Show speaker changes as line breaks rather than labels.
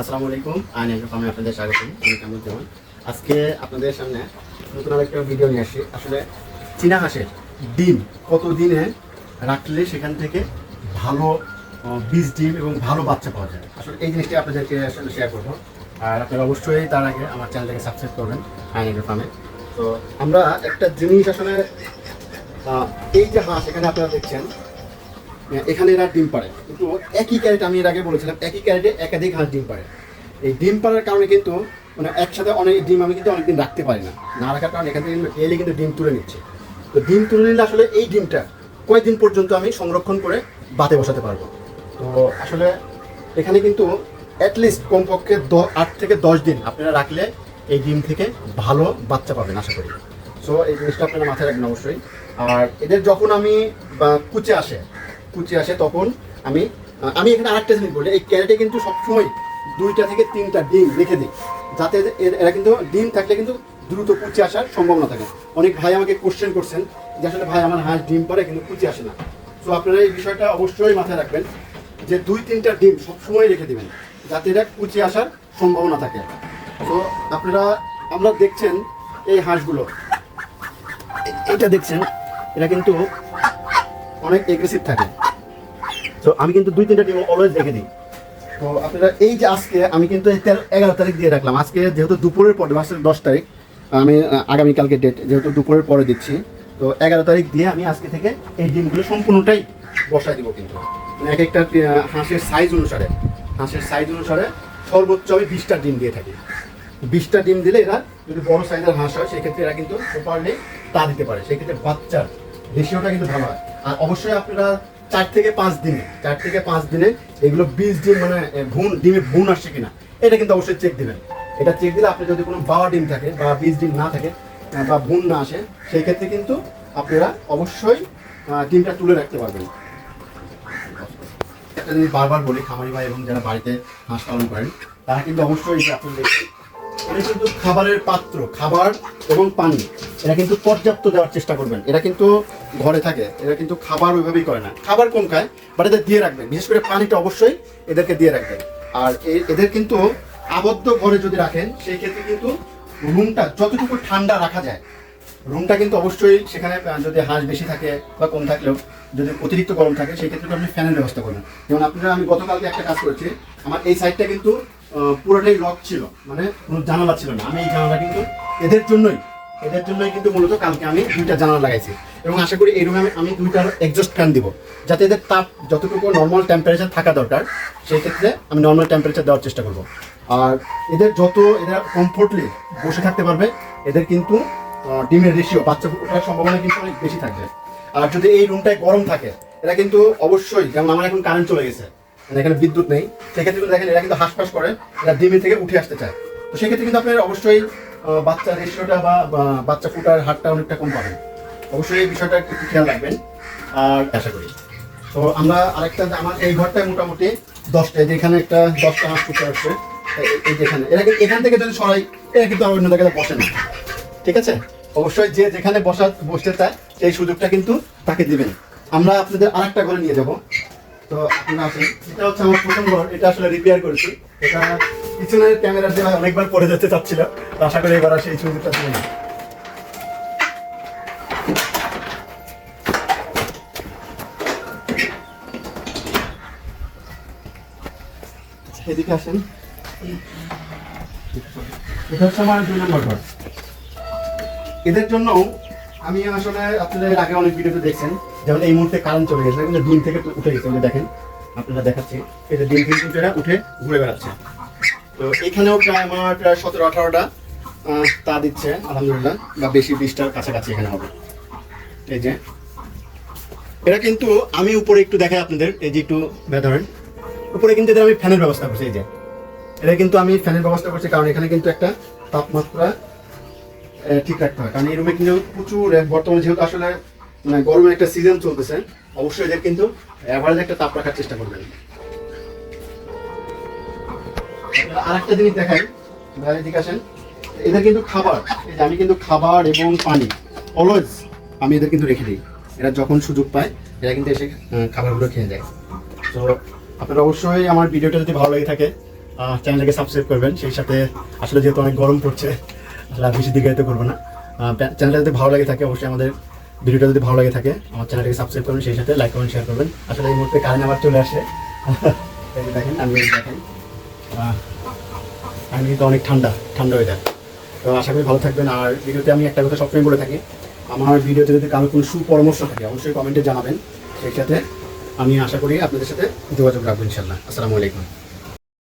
আসসালামু আলাইকুম। আইন ফার্মে আপনাদের স্বাগত। আমি কামরুজ্জামান আজকে আপনাদের সামনে নতুন আরেকটা ভিডিও নিয়ে আসি আসলে চীনা হাঁসের ডিম কত দিনে রাখলে সেখান থেকে ভালো বীজ ডিম এবং ভালো বাচ্চা পাওয়া যায়? আসলে এই জিনিসটি আপনাদেরকে আসলে শেয়ার করব। আর আপনারা অবশ্যই তার আগে আমার চ্যানেলটাকে সাবস্ক্রাইব করবেন আইন ফার্মে। তো আমরা একটা জিনিস আসলে এই যে হাঁস এখানে আপনারা দেখছেন এখানে এরা ডিম পারে কিন্তু একই ক্যারেট আমি এর আগে বলেছিলাম, একই ক্যারেটে একাধিক হাঁস ডিম পারে এই ডিম পাড়ার কারণে কিন্তু মানে একসাথে অনেক ডিম আমি কিন্তু অনেকদিন রাখতে পারি না। না রাখার কারণে এখান থেকে এলে কিন্তু ডিম তুলে নিচ্ছে। তো ডিম তুলে নিলে আসলে এই ডিমটা কয়েকদিন পর্যন্ত আমি সংরক্ষণ করে বাতে বসাতে পারব? তো আসলে এখানে কিন্তু অ্যাটলিস্ট কমপক্ষে দ, আট থেকে দশ দিন আপনারা রাখলে এই ডিম থেকে ভালো বাচ্চা পাবেন, আশা করি। সো এই জিনিসটা আপনারা মাথায় রাখবেন অবশ্যই। আর এদের যখন আমি কুচে আসে কুচে আসে, তখন আমি আমি এখানে আরেকটা জিনিস বলি, এই ক্যারেটে কিন্তু সবসময় দুইটা থেকে তিনটা ডিম রেখে দিই, যাতে এরা কিন্তু ডিম থাকলে কিন্তু দ্রুত কুচে আসার সম্ভাবনা থাকে। অনেক ভাই আমাকে কোশ্চেন করছেন যে আসলে ভাই আমার হাঁস ডিম পারে কিন্তু কুচি আসে না। তো আপনারা এই বিষয়টা অবশ্যই মাথায় রাখবেন যে দুই তিনটা ডিম সবসময় রেখে দিবেন, যাতে এরা কুচে আসার সম্ভাবনা থাকে। তো আপনারা, আমরা দেখছেন এই হাঁসগুলো। এটা দেখছেন, এরা কিন্তু অনেক এগ্রেসিভ থাকে। তো আমি কিন্তু দুই, তিনটা টিম অলওয়েজ রেখে দিই। তো আপনারা এই যে আজকে আমি কিন্তু এগারো তারিখ দিয়ে রাখলাম। আজকে যেহেতু দুপুরের পরে, মাসের দশ তারিখ, আমি আগামীকালকে ডেট যেহেতু দুপুরের পরে দিচ্ছি, তো এগারো তারিখ দিয়ে আমি আজকে থেকে এই ডিমগুলো সম্পূর্ণটাই বসায় দিব কিন্তু। মানে এক একটা হাঁসের সাইজ অনুসারে, হাঁসের সাইজ অনুসারে সর্বোচ্চ আমি বিশটা ডিম দিয়ে থাকি। বিশটা ডিম দিলে এরা যদি বড় সাইজের হাঁস হয়, সেক্ষেত্রে এরা কিন্তু প্রপারলি তা দিতে পারে। সেক্ষেত্রে বাচ্চার রেশিওটা কিন্তু ভালো হয়। আর অবশ্যই আপনারা চার থেকে পাঁচ দিনে চার থেকে পাঁচ দিনে এগুলো বীজ ডিম মানে ভুন ডিমে ভুন আসছে কিনা এটা কিন্তু অবশ্যই চেক দিবেন। এটা চেক দিলে আপনি যদি কোনো বাবা ডিম থাকে বা বীজ ডিম না থাকে বা ভুন না আসে সেই ক্ষেত্রে কিন্তু আপনারা অবশ্যই ডিমটা তুলে রাখতে পারবেন। একটা জিনিস বারবার বলি খামারি ভাই এবং যারা বাড়িতে হাঁস পালন করেন তারা কিন্তু অবশ্যই আপনি দেখছেন, এটা কিন্তু খাবারের পাত্র, খাবার এবং পানি। এরা কিন্তু পর্যাপ্ত দেওয়ার চেষ্টা করবেন। এরা কিন্তু ঘরে থাকে, এরা কিন্তু খাবার ওইভাবেই করে না। খাবার কম খায় বাট এদের দিয়ে রাখবেন। বিশেষ করে পানিটা অবশ্যই এদেরকে দিয়ে রাখবেন। আর এদের কিন্তু আবদ্ধ ঘরে যদি রাখেন, সেই ক্ষেত্রে কিন্তু রুমটা যতটুকু ঠান্ডা রাখা যায়, রুমটা কিন্তু অবশ্যই সেখানে যদি হাঁস বেশি থাকে বা কম থাকলেও, যদি অতিরিক্ত গরম থাকে, সেই ক্ষেত্রে আপনি ফ্যানের ব্যবস্থা করবেন। যেমন আপনারা, আমি গতকালকে একটা কাজ করেছি, আমার এই সাইডটা কিন্তু পুরোটাই লক ছিল। মানে কোনো জানালা ছিল না। আমি এই জানালা কিন্তু এদের জন্যই এদের জন্যই কিন্তু মূলত কালকে আমি দুইটা জানালা লাগাইছি। এবং আশা করি এই রুমে আমি আমি দুইটা এক্সস্ট ফ্যান দিব। যাতে এদের তাপ যতটুকু নর্মাল টেম্পারেচার থাকা দরকার, সেই ক্ষেত্রে আমি নর্মাল টেম্পারেচার দেওয়ার চেষ্টা করব। আর এদের যত এরা কমফোর্টলি বসে থাকতে পারবে, এদের কিন্তু ডিমের রেশিও বাচ্চা ফোটার সম্ভাবনা কিন্তু অনেক বেশি থাকবে। আর যদি এই রুমটায় গরম থাকে, এরা কিন্তু অবশ্যই যেমন আমার এখন কারেন্ট চলে গেছে। এখানে বিদ্যুৎ নেই, সেক্ষেত্রে কিন্তু দেখেন এরা কিন্তু হাঁসফাঁস করে, এরা ডিমে থেকে উঠে আসতে চায়। তো সেক্ষেত্রে কিন্তু আপনার অবশ্যই বাচ্চা রেশিওটা বা বাচ্চা ফুটার হারটা অনেকটা কম পাবেন। অবশ্যই এই বিষয়টা একটু খেয়াল রাখবেন, আর আশা করি। তো আমরা আরেকটা, আমার এই ঘরটায় মোটামুটি দশটা যেখানে একটা দশটা হাঁস ফুটে আসছে, এই- যেখানে এরা এখান থেকে যদি সরাই, এরা কিন্তু অন্য জায়গায় বসে না। ঠিক আছে? অবশ্যই যে যেখানে বসা, বসতে চায়, সেই সুযোগটা কিন্তু তাকে দিবেন। আমরা আপনাদের আরেকটা ঘরে নিয়ে যাব। তো আপনারা আসেন। এটা হচ্ছে আমার প্রথম এটা আসলে রিপেয়ার করেছি। এটা পিছনের ক্যামেরা দিয়ে অনেকবার পড়ে যেতে আশা করি এবার দেবে না। এদিকে আসেন। এটা হচ্ছে আমার দুই নম্বর ঘর। এদের জন্য আমি আসলে আপনাদের আগে অনেক ভিডিওতে দেখছেন, যেমন এই মুহূর্তে কারেন্ট চলে গেছে, কিন্তু ডিম থেকে উঠে গেছে দেখেন, আপনারা দেখাচ্ছি যে ডিম কিন্তু এরা উঠে ঘুরে বেড়াচ্ছে। তো এখানেও প্রায় আমার প্রায় সতেরো, আঠারোটা তা দিচ্ছে, আলহামদুলিল্লাহ, বা বেশি বিশটার কাছাকাছি এখানে হবে। এই যে এরা কিন্তু আমি উপরে একটু দেখাই আপনাদের, এই যে একটু ধরেন, উপরে কিন্তু এদের আমি ফ্যানের ব্যবস্থা করছি, এই যে। এটা কিন্তু আমি ফ্যানের ব্যবস্থা করছি, কারণ এখানে কিন্তু একটা তাপমাত্রা ঠিক রাখতে হয় কারণ এই রুমে কিন্তু প্রচুর বর্তমানে যেহেতু আসলে মানে গরমের একটা সিজন চলতেছে, অবশ্যই এদের কিন্তু অ্যাভারেজ একটা তাপ রাখার চেষ্টা করবেন। আর একটা জিনিস দেখাই, ভাই, এদিকে আসেন। এদের কিন্তু খাবার, এই যে আমি কিন্তু খাবার এবং পানি অলওয়েজ আমি এদের কিন্তু রেখে দিই। এরা যখন সুযোগ পায়, এরা কিন্তু এসে খাবারগুলো খেয়ে যায় তো আপনারা অবশ্যই আমার ভিডিওটা যদি ভালো লেগে থাকে চ্যানেলটাকে সাবস্ক্রাইব করবেন। সেই সাথে আসলে যেহেতু অনেক গরম পড়ছে আর বেশি দিকে করব না। চ্যানেলটা যদি ভালো লাগে থাকে, অবশ্যই আমাদের ভিডিওটা যদি ভালো লাগে থাকে, আমার চ্যানেলটাকে সাবস্ক্রাইব করবেন, সেই সাথে লাইক করবেন শেয়ার করবেন। আসলে এই মুহূর্তে কারেন্ট আবার চলে আসে। দেখেন, আমি দেখেন। আমি কিন্তু অনেক ঠান্ডা ঠান্ডা ওয়েদার তো আশা করি ভালো থাকবেন। আর ভিডিওতে আমি একটা কথা সবসময় বলে থাকি, আমার ভিডিওতে যদি কারোর কোনো সুপরামর্শ থাকে, অবশ্যই কমেন্টে জানাবেন। সেই সাথে আমি আশা করি আপনাদের সাথে যোগাযোগ রাখব ইনশাল্লাহ আসসালামু আলাইকুম।